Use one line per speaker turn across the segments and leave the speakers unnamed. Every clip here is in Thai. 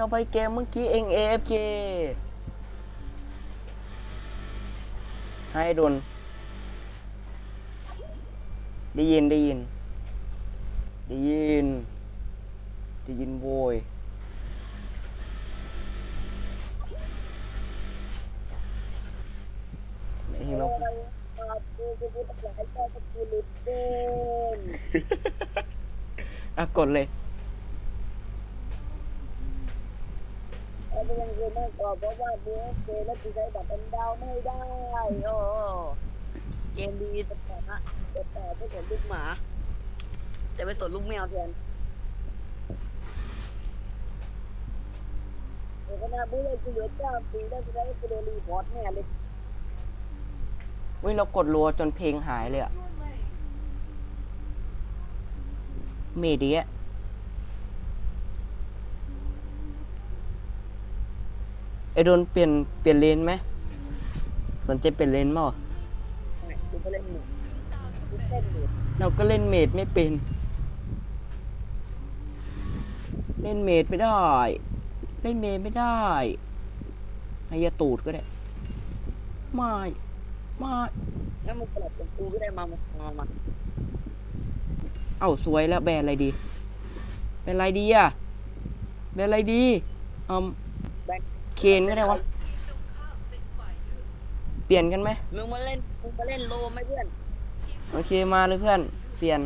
ทำไมเกมเมื่อกี้เอง AFK ให้โดนได้ยินได้ยิน ได้ยิน ได้ยินโวยไหนเห็นเราอะกดเลย
แล้ว ยังคือไม่กรอบเพราะว่าดูเกแล้วกูใช้บัตรเป็นดาวไม่ได้โอ้เกมดีแต่แต่นะแต่แต่ไม่สนลูกหมา แต่ไปสนลูกแมวแทนเออขนาบุ้เลยกูเหลือเก้าปีแล้วกูได้กูโดนรีพอร์ตแน่เลย
เว้ยเรากดรัวจนเพลงหายเลยอะเมดีอะไอโดนเปลี่ยนเปลี่ยนเลนไหมสนใจเปลี่ยนเลนมั้ง
กูก็เล่นหนึ่งกูเล่นหนึ่ง
เราก็เล่นเมดไม่เป็น เล่นเมดไม่ได้ เล่นเมดไม่ได้ให้ยาตูดก็ได้ ไม่ไม่
งั้นมึงสลับกับกูก็ได้มามามามา
เอ้าสวยแล้วแบรนด์อะไรดีแบรนด์อะไรดีอะแบรนด์อะไรดีอืม
แบงค์
เคนก็ได้วะ เปลี่ยนกันไหม
มึงมาเล่นมึงมาเล่นโลไหมเพื่อน
โอเคมาเลยเพื่อน เปลี่ยน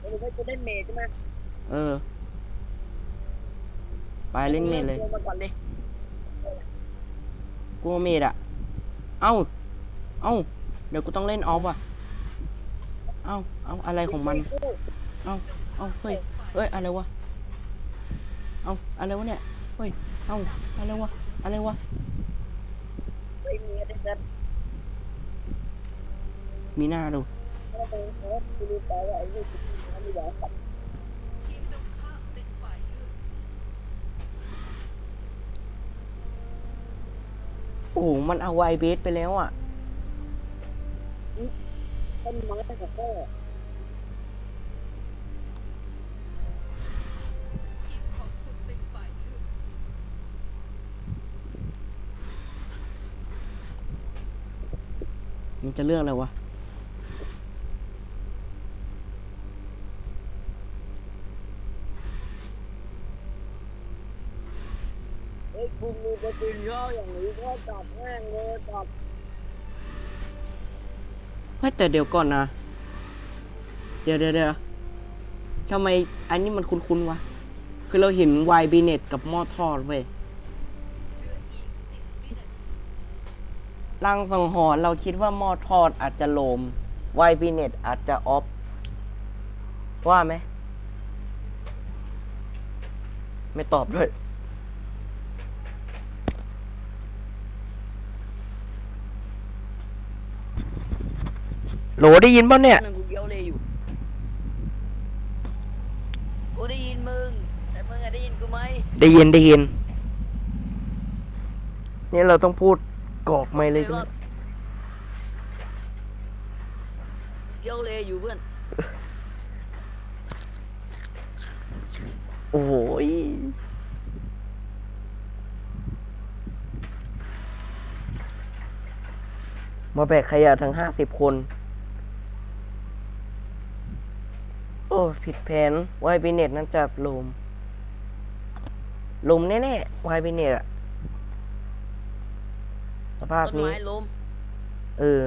หรือว่จะเล่นเมจใช่ไหม
เออ ไปเล่นเมดเลย
โมาก่อนเลย
กูเอาเมดอะเอ้า เอ้า เดี๋ยวกูต้องเล่นออฟอะเอ้า เอ้า อะไรของมัน เอ้า เอ้า เฮ้ย เฮ้ย อะไรวะ เอ้าอะไรวะเนี่ย เฮ้ย เอ้าอะไรวะ อะไรวะ
ไม่มีอะไรกัน
มีหน้าดู
ไม่ต้องเออกูรู้แต่ว่าไอ้ลูกที่มันไม่อยากกลับ
โอ้โหมันเอาไวเบสไปแล้วอะ
ต้นไม้กับพ่อ
มันจะเลือกอะไรวะ
เอ้ยกูมีกระตินย่ออย่างนี้ก็จับแม่งเลยจับ
เฮ้ยแต่เดี๋ยวก่อนนะ เดี๋ยวเดี๋ยวเดี๋ยวทำไมอันนี้มันคุ้นๆวะ คือเราเห็นไวบีเน็ตกับหม้อทอดเว้ย ลังสังหรณ์เราคิดว่าหม้อทอดอาจจะโลมไวบีเน็ตอาจจะออฟว่าไหม ไม่ตอบด้วย โหลได้ยินป่ะเนี่ย
นั่นกูเกี้ยวเลยอยู่ กูได้ยินมึง แต่มึงอะได้ยินกูไหม
ได้ยินได้ยิน นี่เราต้องพูด กรอกไม่เลยใช่ไหม
เกี้ยวเลยอยู่เพื่อน
โอ้โหยมาแบกขยะทั้งห้าสิบคน โอ้ ผิดแผนไวบิเน็ตนั่นจะลมลมแน่ๆไวบิเน็ตอะ สภาพ
ต้น
นี้
ไม้ล้ม
เออ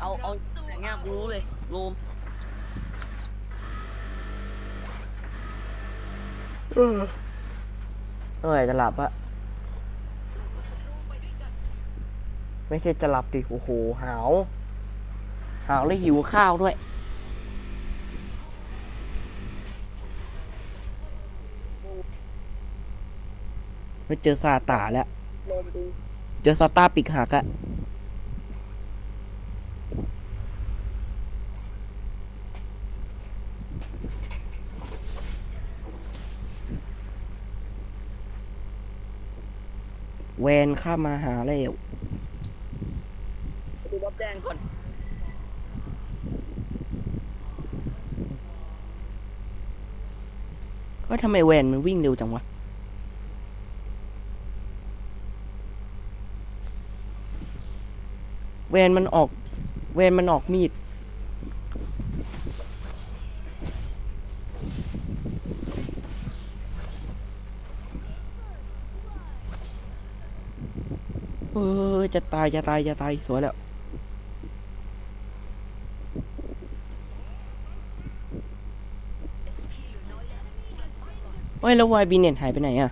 เอาเอาอย่างเงี้ยกูรู้เลยล้ม
เมื่อไหร่จะหลับอะไม่ใช่จะหลับดิ โอ้โห หาว หาวแล้วหิวข้าวด้วย ไม่เจอซาตาแล้ว
ล้มดี
เจอซาตาปิกหักอะแวนข้ามมาหาแล้ว
ไปดูบ๊อบแดงก่อน
ว่าทำไมแวนมันวิ่งเร็วจังวะ แวนมันออกแวนมันออกมีด เออจะตายจะตายจะตาย สวยแล้วเฮ้ยแล้ววายบีเน็ตหายไปไหนอะ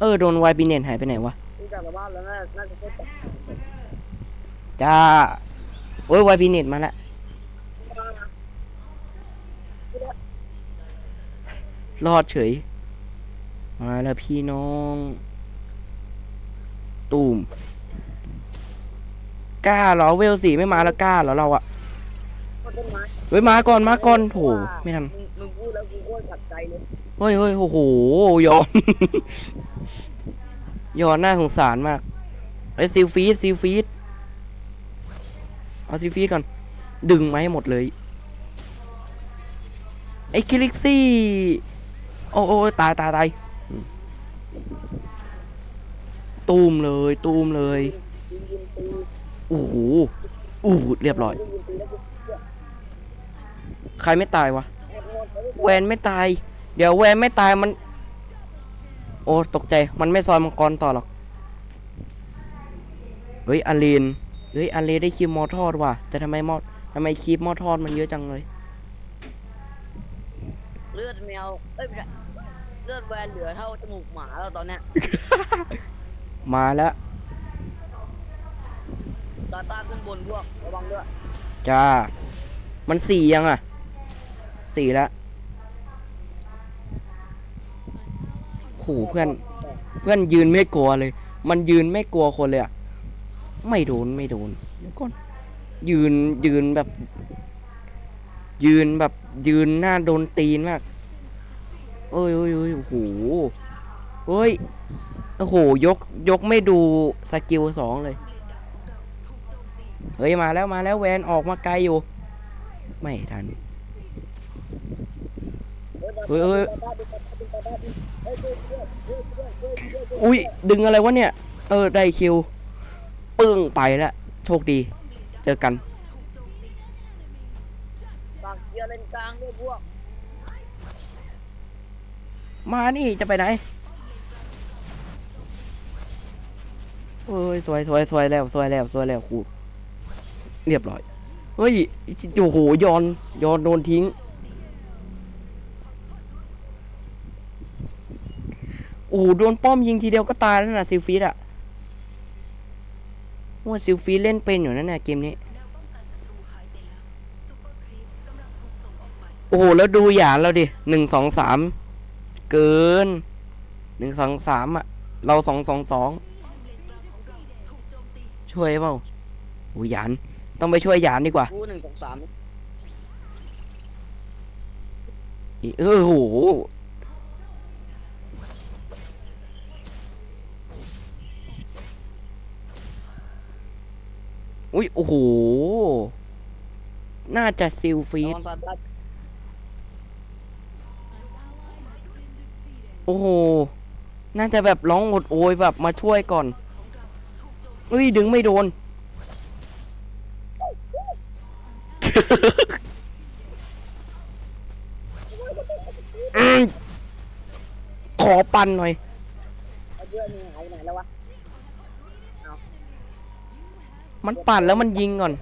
เออ โดนวายบีเน็ตหายไปไหนวะ
กลับมาบ้านแล้วน่าน่าจะได้แต่
จ้าโอ้ยวายบีเน็ตมาละรอดเฉย มาแล้วพี่น้อง ตูมกล้าเหรอเวลสี่ไม่มาแล้วกล้าเหรอเราอะ
ต้นไม้
เฮ้ยมาก่อนมาก่อนโถไม่ทัน
มึงมึงพูดแล้วกูโคตรขัดใจเลย
เฮ้ยเฮ้ยโอ้โหยอน ยอนน่าสงสารมากไอ้ซิลฟีดซิลฟีดเอาซิลฟีดก่อน ดึงมาให้หมดเลย ไอ้คิลิกซี่ โอ้โอ้ตายตายตายตูมเลย ตูมเลยโอ้โหอู้เรียบร้อย ใครไม่ตายวะ แวนไม่ตาย เดี๋ยวแวนไม่ตายมัน โอ้ตกใจมันไม่ซอยมังกรต่อหรอก เฮ้ยอารีนเฮ้ยอารีนได้คีบมอทอดว่ะ แต่ทำไมมอทำไมคีบมอทอดมันเยอะจังเลย
เลือดแมวเอ้ยไม่ใช่เลือดแวนเหลือเท่าจมูกหมาแล้วตอนเนี้ย
มาแล้ว
ตาตาขึ้นบนพวกระวังด้วย
จ้า มันสี่ยังอะ สี่แล้ว โหเพื่อน เพื่อนยืนไม่กลัวเลย มันยืนไม่กลัวคนเลยอะไม่โดนไม่โดนเดี๋ยวก่อนยืนยืนแบบ ยืนแบบยืนหน้าโดนตีนมากเอ้ยเอ้ยเอ้ยโอ้โหเฮ้ยโอ้โหยกยกไม่ดูสกิลสองเลยเฮ้ยมาแล้วมาแล้วแวนออกมาไกลอยู่ ไม่ทันเฮ้ยเฮ้ย อุ้ยดึงอะไรวะเนี่ย เออได้คิวปึ้งไปแล้วโชคดี เจอกัน
ปากเกียร์เลนกลางด้วยพวก
มานี่จะไปไหนเอ้ยสวยสวยสวยแล้วสวยแล้วสวยแล้วครูเรียบร้อยเฮ้ยโอ้โหยอนยอนโดนทิ้ง โอ้โหโดนป้อมยิงทีเดียวก็ตายแล้วนะซิลฟีดอะว่าซิลฟีดเล่นเป็นอยู่นั่นน่ะเกมนี้ โอ้โหแล้วดูหยานเราดิหนึ่งสองสามเกินหนึ่งสองสามอะเราสองสองสองช่วยเปล่าโอ้ยหยาน ต้องไปช่วยหยานดีกว่า
กูหนึ่งสองสาม
อีเออโห อุ้ยโอ้โห น่าจะซิลฟี
ระ
ด
วังตาตา
โอ้โห น่าจะแบบร้องโอดโอยแบบมาช่วยก่อนเอ้ยดึงไม่โดนอืมขอปันหน่อย
ไอ้เพื่อนมึงหายไปไหนแล้ววะ
มันปั่นแล้วมันยิงก่อน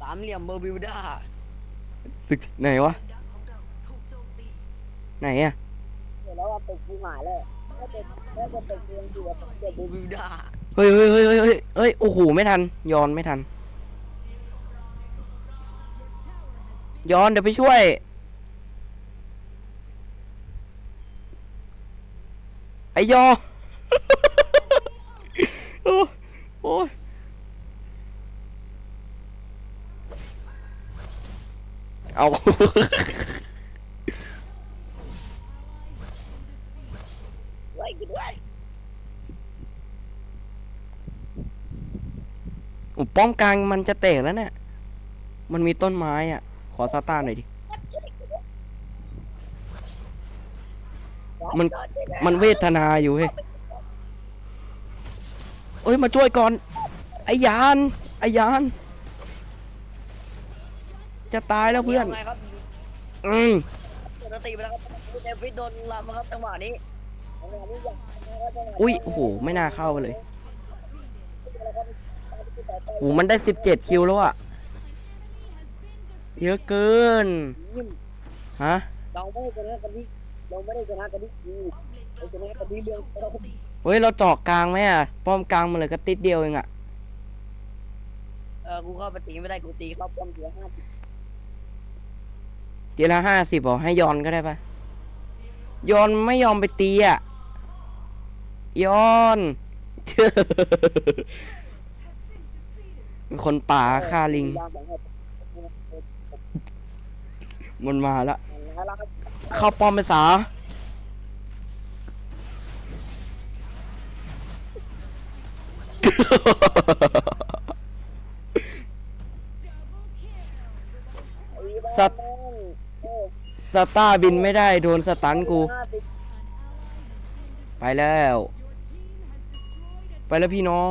สามเหลี่ยมเบอร์บิวด้า
สึกไหนวะ ไหนอะ
เห็นแล้วว่าเป็ดกูหายแล้วถ้าเป็ดถ้าเป็ดเป็ดกูยังอยู่กับเป็ดเบอร์บิวด้า
เฮ้ยเฮ้ยเฮ้ยเฮ้ยเฮ้ยเฮ้ยโอ้โหไม่ทันย้อนไม่ทันย้อนเดี๋ยวไปช่วย ไอ้ยอ โอ้โอ้ยเอา
ไว้กินไว้
โอ้ป้อมกลางมันจะแตกแล้วเนี่ย มันมีต้นไม้อะ ขอซาต้าหน่อยดิมันมันเวทนาอยู่เฮ้ย เอ้ยมาช่วยก่อนไอ้ยานไอ้ยาน จะตายแล้วเพื่อน
ไงครับ
อืม
ปกติไปแล้วครับเดวิดโดนลำครับจังหวะนี้จังหวะนี้อย่างนะครับจังหวะนี้
อุ้ยโอ้โหไม่น่าเข้าเลยโอ้มันได้สิบเจ็ดคิวแล้วอะเยอะเกิน
ยิ้ม
ฮะ
เราไม่ได้ชนะกันที่เราไม่ได้ชนะกันที่คือเราชนะกันที่เรื่องเรา
เฮ้ยเราเจาะกลางไหมอะป้อมกลางมันเลยก็ติดเดียวเองอะ
เออกูเข้าไปตีไม่ได้กูตีเข้าป้อมเสียห้าสิบ
ทีละห้าสิบบอกให้ยอนก็ได้ปะยอนไม่ยอมไปตีอะยอนเป็นคนป่าฆ่าลิง มันมาแล้ว
แล้วครับ
เข้าป้อมไปสา สัตว์ สตาร์บินไม่ได้โดนสตันกู ไปแล้ว ไปแล้วพี่น้อง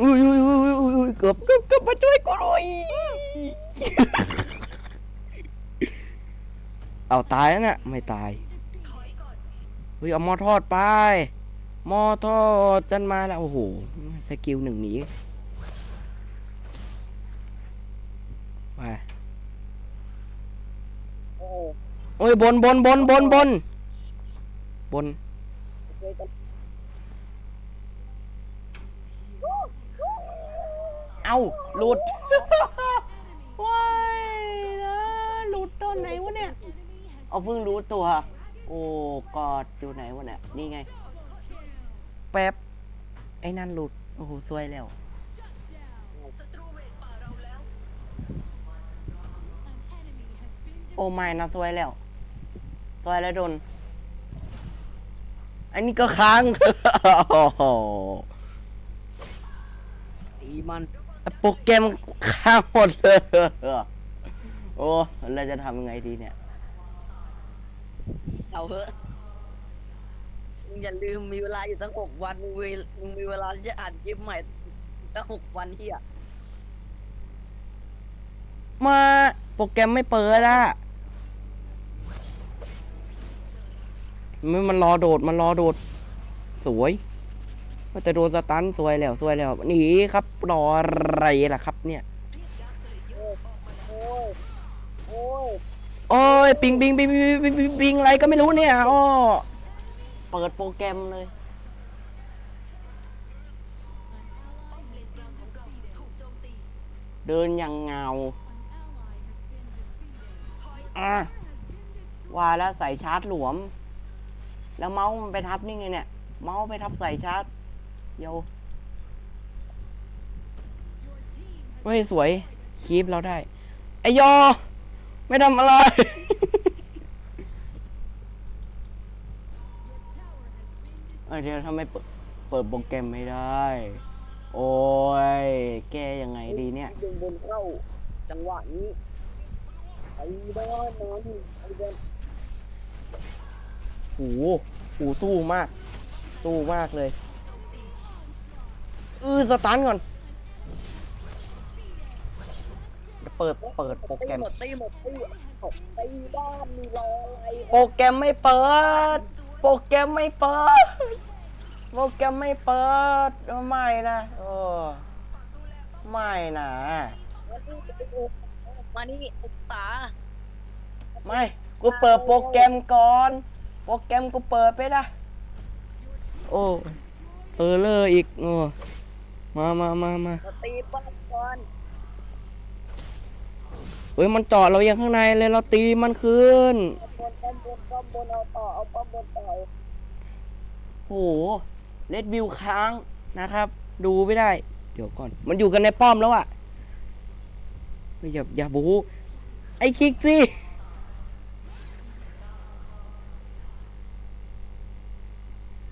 อุ้ยอุ้ยอุ้ยอุ้ยอุ้ยเกือบเกือบเกือบมาช่วยกูหน่อยเอาตายแล้วเนี่ยไม่ตายเฮ้ยเอาหมอทอดไป มอทอดจันมาแล้ว โอ้โห สกิลหนึ่งหนีไป
โอ้
โอ้ยบนบนบนบนบนบน
เคยกัน
เอ้าหลุดว้ายนะหลุดตอนไหนวะเนี่ย เอาเพิ่งรู้ตัว โอ้กอดอยู่ไหนวะเนี่ย นี่ไง แป๊บ ไอ้นั่นหลุด โอ้โหซวยแล้ว โอ้ไม่นะซวยแล้วซวยแล้วโดน อันนี้ก็ค้างโอ้โห
ตีมัน
โปรแกรมค้างหมดเลย โอ้เราจะทำยังไงดีเนี่ย
เอาเถอะมึง อย่าลืมมีเวลาอยู่ตั้งหกวันมึงเวลมึงมีเวลาที่จะอ่านคลิปใหม่ตั้งหกวันเฮีย
มาโปรแกรมไม่เปิดอะมันมันรอโดดมันรอโดด สวยว่าแต่โดนสตันสวยแล้วสวยแล้วหนีครับรออะไรล่ะครับ เนี่ย
โอ้ยโอ้ย
โอ้ยปิงปิงปิงปิงปิงปิงปิงอะไรก็ไม่รู้เนี่ยอ้อ เปิดโปรแกรมเลย เดินอย่างเงาอะว่าแล้วใส่ชาร์จหลวม แล้วเมาส์มันไปทับนี่ไงเนี่ย เมาส์ไปทับใส่ชาร์จโยเฮ้ย สวยคีปเราได้ ไอยอ ไม่ทำอะไร เอ้ยเดี๋ยวทำไมเปิดเปิดโปรแกรมไม่ได้ โอ้ย แก้ยังไงดีเนี่ย
ดึงบนเข้า จังหวะนี้ไอ้บ้านนั้นไอ้เดิน
โอ้โหโอ้โหสู้มาก สู้มากเลยอือสตาร์ทก่อนเดี๋ยวเปิดเปิดโปรแกรม
หมดตีหมดตีหมดตีบ้านมีรออะไร
โปรแกรมไม่เปิด โปรแกรมไม่เปิด โปรแกรมไม่เปิดไม่นะโอ้ไม่นะ
มานี่ศึกษา
ไม่กูเปิดโปรแกรมก่อน โปรแกรมกูเปิดไปละโอ้เออเลออีกโอ้มามามามา
มาตีบ้านก่อน
เฮ้ยมันเจาะเรายังข้างในเลยเราตีมันคืน
บนป้อมบนป้อมบนเอาต่อเอาป้อมบนต่อ
โห เลดวิวค้างนะครับ ดูไม่ได้ เดี๋ยวก่อน มันอยู่กันในป้อมแล้วอะอย่าอย่าบูไอ้คิกสิ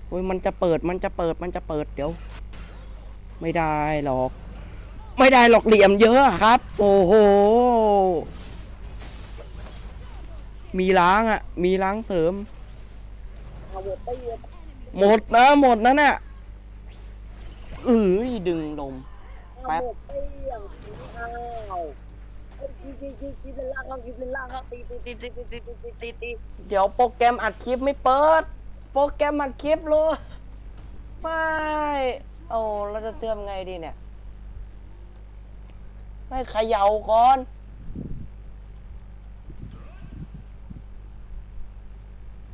โอ้ยมันจะเปิดมันจะเปิดมันจะเปิดเดี๋ยว ไม่ได้หรอก ไม่ได้หรอกเหลี่ยมเยอะครับ โอ้โหมีล้างอะ มีล้างเสริม
เอาหมดไปเลย
หมดนะ หมดนะเนี่ยเอ้ยดึงลม แป๊บ
เอาหมดไปอย่างอ้าวเอ้ยจีจีจีจีเป็นล่างครับจีเป็นล่างครับตีตีตีตีตีตีตีตีตี
เดี๋ยวโปรแกรมอัดคลิปไม่เปิด โปรแกรมอัดคลิปเลยไม่โอ้เราจะเชื่อมไงดีเนี่ยให้เขย่าก่อน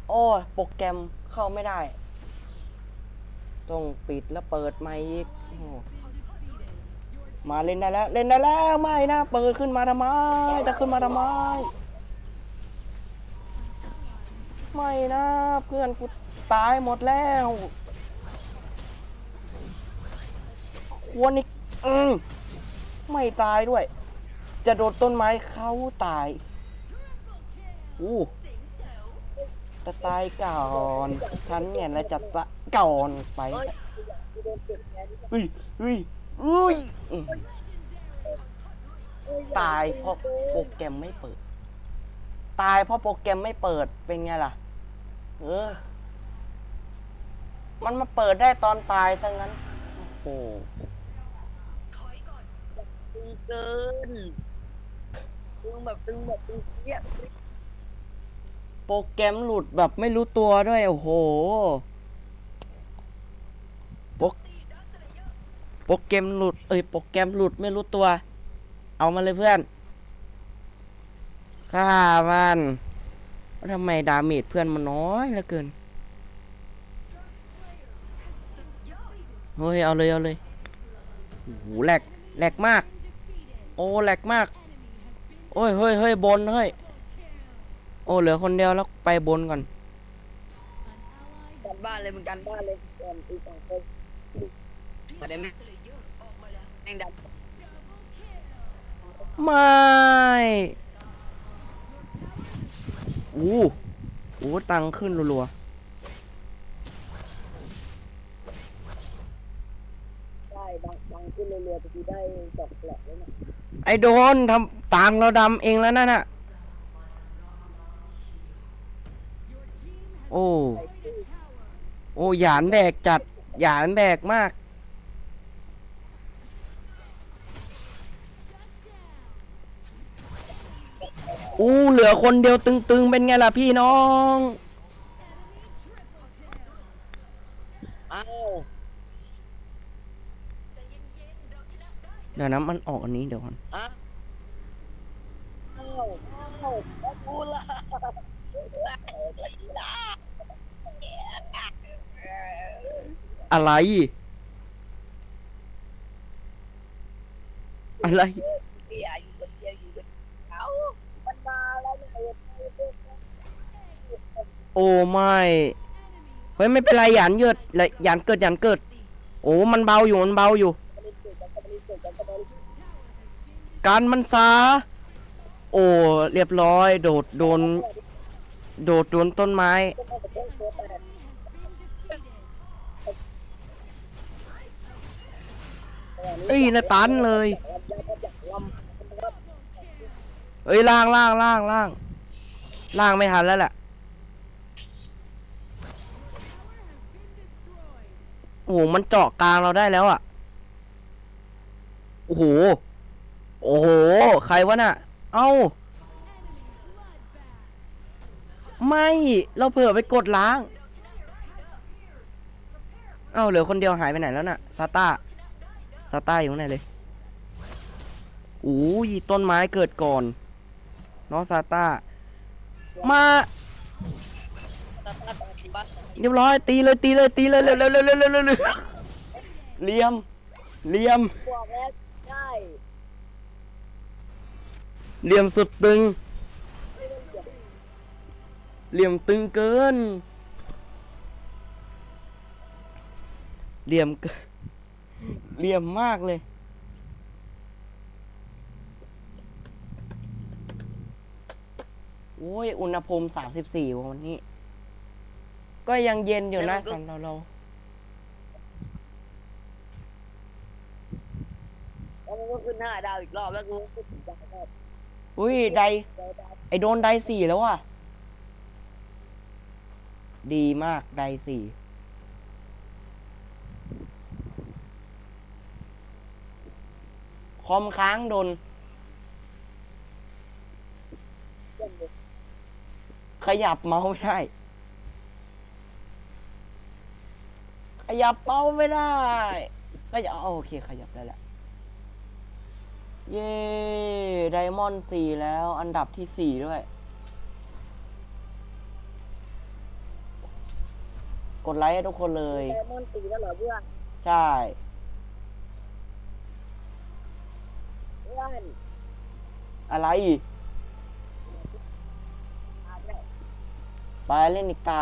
โอ้ยโปรแกรมเข้าไม่ได้ ต้องปิดแล้วเปิดใหม่อีกมาเล่นได้แล้ว เล่นได้แล้วไม่นะ เปิดขึ้นมาทำไมจะขึ้นมาทำไม ไม่นะเพื่อนกูตายหมดแล้วควรอีกอืมไม่ตายด้วย จะโดดต้นไม้เขาตายอู้ จะตายก่อนฉันเนี่ยแล้วจะตะก่อนไป
เอ้ยกูโดนเจ็บแขน
เฮ้ยเฮ้ยเฮ้ยอืม
เอ้
ตายเพราะโปรแกรมไม่เปิด ตายเพราะโปรแกรมไม่เปิดเป็นไงล่ะ เออ มันมาเปิดได้ตอนตายซะงั้น โอ้โห
ตึงเกินตึงแบบตึงแบบตึงเยี่ย
โปรแกรมหลุดแบบไม่รู้ตัวด้วย โอ้โหโปรโปรแกรมหลุด เอ้ยโปรแกรมหลุดไม่รู้ตัว เอามาเลยเพื่อนฆ่ามันทำไมดาเมจเพื่อนมันน้อยเหลือเกินเฮ้ยเอาเลยเอาเลยโอ้โหแหลกแหลกมาก โอ้แหลกมาก โอ้ยเฮ้ยเฮ้ยบนเฮ้ย โอ้เหลือคนเดียวแล้วไปบนก่อน
กันบ้านเลยมึงกันบ้านเลยก่อนตีสองคนมาได้ไหมแม่งดัน
ไม่อู้อู้ตังค์ขึ้นรัว
ได้ดังดังขึ้นเรื่อยๆจะได้ดอกแหลกแล้วเนี่ย
ๆไอ้โดนทำตังค์เราดำเองแล้วนั่นน่ะ โอ้ โอ้หยานแบกจัดหยานแบกมาก อู้เหลือคนเดียวตึงๆ เป็นไงล่ะพี่น้อง
อ้าว
เดี๋ยวนะมันออกอันนี้เดี๋ยวก่อน
อะอ้าวอ้าวแล้วกูล่ะ
อะไร อะไร
เบียร์อยู่คนเดียวอยู่คนเอ้ามันมาแล้วไอ้ไอ้พวกนั้น
โอ้ไม่เฮ้ยไม่เป็นไรหยานเกิดลยหยานเกิดหยานเกิด โอ้มันเบาอยู่มันเบาอยู่
กา
รมันซาโอ้เรียบร้อย โดดโดน โดดโดนต้นไม้ เอ้ยนะตันเลย เอ้ยล่างล่างล่างล่างล่างไม่ทันแล้วแหละโอ้โหมันเจาะกลางเราได้แล้วอะโอ้โหโอ้โหใครวะน่ะ เอ้าไม่เราเผื่อไปกดล้าง เอ้าเหลือคนเดียวหายไปไหนแล้วน่ะซาต้า ซาต้าอยู่ข้างไหนเลยอู้ยต้นไม้เกิดก่อนน้องซาต้ามาเรียบร้อยตีเลยตีเลยตีเลยเร็วเร็วเร็วเร็วเร็วเร็วเร็วเหลี่ยมเหลี่ยมเหลี่ยมสุดตึงเหลี่ยมตึงเกินเหลี่ยมเกิน เหลี่ยมมากเลย โอ้ย อุณหภูมิสามสิบสี่วันนี้ ก็ยังเย็นอยู่นะสำหรับเรา
เแล้วมันก็ขึ้นห้าดาวอีกรอบแล้วกูก็ขึ้นสี่ดาวรอบ
อุ้ย ได
เจอดาว
ไอโดนไดสี่แล้วว่ะ ดีมากไดสี่ คอมค้างโดน
เยี่ยมเลย
ขยับเมาส์ไม่ได้ ขยับเมาส์ไม่ได้ขยับโอเค ขยับได้แล้วเย้ไดมอนด์สี่แล้ว อันดับที่สี่ด้วย กดไลค์ให้ทุกคนเลย
ไดมอนด์ตีแล้วเหรอเพื่อน
ใช่
เพื่อน
อะไร
อ่าได้
ไปเล่นอีกตา